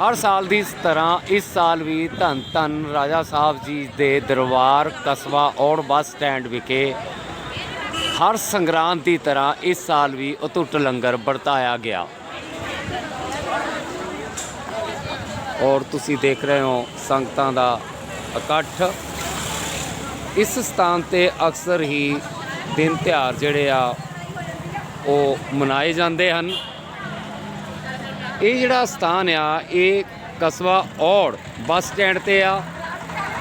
ਹਰ ਸਾਲ ਦੀ ਤਰ੍ਹਾਂ ਇਸ ਸਾਲ ਵੀ ਧੰਨ ਧੰਨ ਰਾਜਾ ਸਾਹਿਬ ਜੀ ਦੇ ਦਰਬਾਰ ਕਸਬਾ ਔੜ ਬੱਸ ਸਟੈਂਡ ਵਿਖੇ ਹਰ ਸੰਗਰਾਂਦ ਦੀ ਤਰ੍ਹਾਂ ਇਸ ਸਾਲ ਵੀ ਅਟੁੱਟ ਲੰਗਰ ਵਰਤਾਇਆ ਗਿਆ। ਔਰ ਤੁਸੀਂ ਦੇਖ ਰਹੇ ਹੋ ਸੰਗਤਾਂ ਦਾ ਇਕੱਠ। ਇਸ ਸਥਾਨ ਤੇ ਅਕਸਰ ਹੀ ਦਿਨ ਤਿਉਹਾਰ ਜਿਹੜੇ ਆ, ਉਹ ਮਨਾਏ ਜਾਂਦੇ ਹਨ। ਇਹ ਜਿਹੜਾ ਸਥਾਨ ਆ, ਇਹ ਕਸਬਾ ਔੜ ਬੱਸ ਸਟੈਂਡ ਤੇ ਆ।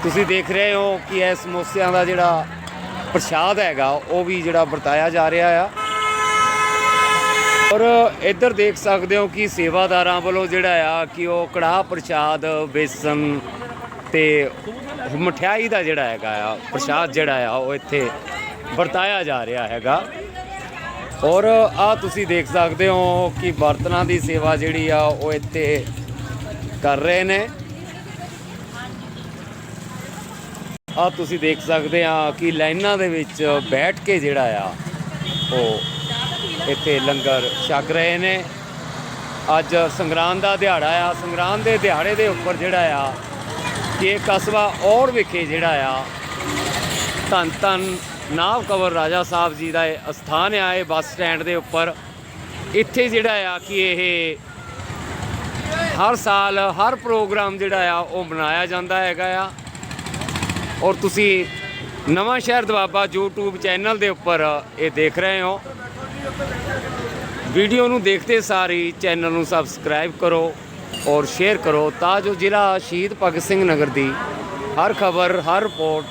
ਤੁਸੀਂ ਦੇਖ ਰਹੇ ਹੋ ਕਿ ਇਹ ਸਮੋਸਿਆਂ ਦਾ ਜਿਹੜਾ ਪ੍ਰਸ਼ਾਦ ਹੈਗਾ, ਉਹ ਵੀ ਜਿਹੜਾ ਵਰਤਾਇਆ ਜਾ ਰਿਹਾ ਆ। ਔਰ ਇੱਧਰ ਦੇਖ ਸਕਦੇ ਹੋ ਕਿ ਸੇਵਾਦਾਰਾਂ ਵੱਲੋਂ ਜਿਹੜਾ ਆ ਕਿ ਉਹ ਕੜਾਹ ਪ੍ਰਸ਼ਾਦ, ਬੇਸਨ ਤੇ ਮਠਿਆਈ ਦਾ ਜਿਹੜਾ ਹੈਗਾ ਆ, ਪ੍ਰਸ਼ਾਦ ਜਿਹੜਾ ਆ, ਉਹ ਇੱਥੇ ਵਰਤਾਇਆ ਜਾ ਰਿਹਾ ਹੈਗਾ। ਔਰ ਆ ਤੁਸੀਂ ਦੇਖ ਸਕਦੇ ਹੋ ਕਿ ਬਰਤਨਾਂ ਦੀ ਸੇਵਾ ਜਿਹੜੀ ਆ ਉਹ ਇੱਥੇ ਕਰ ਰਹੇ ਨੇ। ਆ ਤੁਸੀਂ ਦੇਖ ਸਕਦੇ ਆ ਕਿ ਲਾਈਨਾਂ ਦੇ ਵਿੱਚ ਬੈਠ ਕੇ ਜਿਹੜਾ ਆ ਉਹ ਇੱਥੇ ਲੰਗਰ ਛਕ ਰਹੇ ਨੇ। ਅੱਜ ਸੰਗਰਾਂਦ ਦਾ ਦਿਹਾੜਾ ਆ। ਸੰਗਰਾਂਦ ਦੇ ਦਿਹਾੜੇ ਦੇ ਉੱਪਰ ਜਿਹੜਾ ਆ ਕਿ ਇਹ ਕਸਬਾ ਔਰ ਵਿਖੇ ਜਿਹੜਾ ਆ ਧੰਨ ਧੰਨ ਨਾਵ ਕਵਰ ਰਾਜਾ ਸਾਹਿਬ ਜੀ ਦਾ ਇਹ ਅਸਥਾਨ ਆ, ਇਹ ਬੱਸ ਸਟੈਂਡ ਦੇ ਉੱਪਰ। ਇੱਥੇ ਜਿਹੜਾ ਆ ਕਿ ਇਹ ਹਰ ਸਾਲ ਹਰ ਪ੍ਰੋਗਰਾਮ ਜਿਹੜਾ ਆ, ਉਹ ਮਨਾਇਆ ਜਾਂਦਾ ਹੈਗਾ ਆ। ਔਰ ਤੁਸੀਂ ਨਵਾਂ ਸ਼ਹਿਰ ਦਵਾਬਾ YouTube ਚੈਨਲ ਦੇ ਉੱਪਰ ਇਹ ਦੇਖ ਰਹੇ ਹੋ। ਵੀਡੀਓ ਨੂੰ ਦੇਖਦੇ ਸਾਰੀ ਚੈਨਲ ਨੂੰ ਸਬਸਕ੍ਰਾਈਬ ਕਰੋ ਔਰ ਸ਼ੇਅਰ ਕਰੋ, ਤਾਂ ਜੋ ਜ਼ਿਲ੍ਹਾ ਸ਼ਹੀਦ ਭਗਤ ਸਿੰਘ ਨਗਰ ਦੀ ਹਰ ਖਬਰ, ਹਰ ਰਿਪੋਰਟ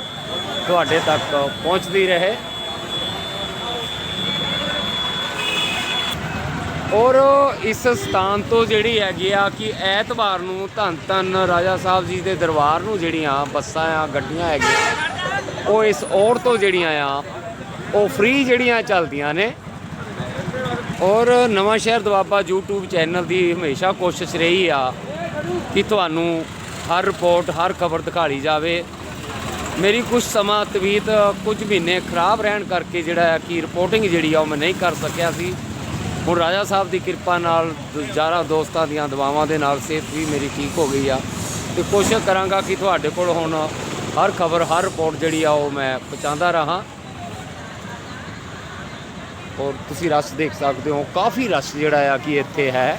ਤੁਹਾਡੇ ਤੱਕ ਪਹੁੰਚਦੀ ਰਹੇ। ਔਰ ਇਸ ਸਥਾਨ ਤੋਂ ਜਿਹੜੀ ਹੈਗੀ ਆ ਕਿ ਐਤਵਾਰ ਨੂੰ ਧੰਨ ਧੰਨ ਰਾਜਾ ਸਾਹਿਬ ਜੀ ਦੇ ਦਰਬਾਰ ਨੂੰ ਜਿਹੜੀਆਂ ਬੱਸਾਂ ਆ, ਗੱਡੀਆਂ ਹੈਗੀਆਂ, ਉਹ ਇਸ ਔਰ ਤੋਂ ਜਿਹੜੀਆਂ ਆ, ਉਹ ਫ੍ਰੀ ਜਿਹੜੀਆਂ ਚੱਲਦੀਆਂ ਨੇ। ਔਰ ਨਵਾਂ ਸ਼ਹਿਰ ਦਵਾਬਾ YouTube ਚੈਨਲ ਦੀ ਹਮੇਸ਼ਾ ਕੋਸ਼ਿਸ਼ ਰਹੀ ਆ ਕਿ ਤੁਹਾਨੂੰ ਹਰ ਰਿਪੋਰਟ ਹਰ ਖਬਰ ਦਿਖਾਈ ਜਾਵੇ। ਮੇਰੀ ਕੁਝ ਸਮਾਂ ਤਵੀਤ, ਕੁਝ ਮਹੀਨੇ ਖਰਾਬ ਰਹਿਣ ਕਰਕੇ ਜਿਹੜਾ ਹੈ ਕਿ ਰਿਪੋਰਟਿੰਗ ਜਿਹੜੀ ਆ ਉਹ ਮੈਂ ਨਹੀਂ ਕਰ ਸਕਿਆ ਸੀ। ਹੁਣ ਰਾਜਾ ਸਾਹਿਬ ਦੀ ਕਿਰਪਾ ਨਾਲ ਯਾਰਾਂ ਦੋਸਤਾਂ ਦੀਆਂ ਦਵਾਵਾਂ ਦੇ ਨਾਲ ਸਿਹਤ ਵੀ ਮੇਰੀ ਠੀਕ ਹੋ ਗਈ ਆ। ਤੇ ਕੋਸ਼ਿਸ਼ ਕਰਾਂਗਾ ਕਿ ਤੁਹਾਡੇ ਕੋਲ ਹੁਣ ਹਰ ਖਬਰ, ਹਰ ਰਿਪੋਰਟ ਜਿਹੜੀ ਆ ਉਹ ਮੈਂ ਪਹੁੰਚਾਉਂਦਾ ਰਹਾ। ਔਰ ਤੁਸੀਂ ਰਸ਼ ਦੇਖ ਸਕਦੇ ਹੋ, ਕਾਫੀ ਰਸ਼ ਜਿਹੜਾ ਆ ਕਿ ਇੱਥੇ ਹੈ।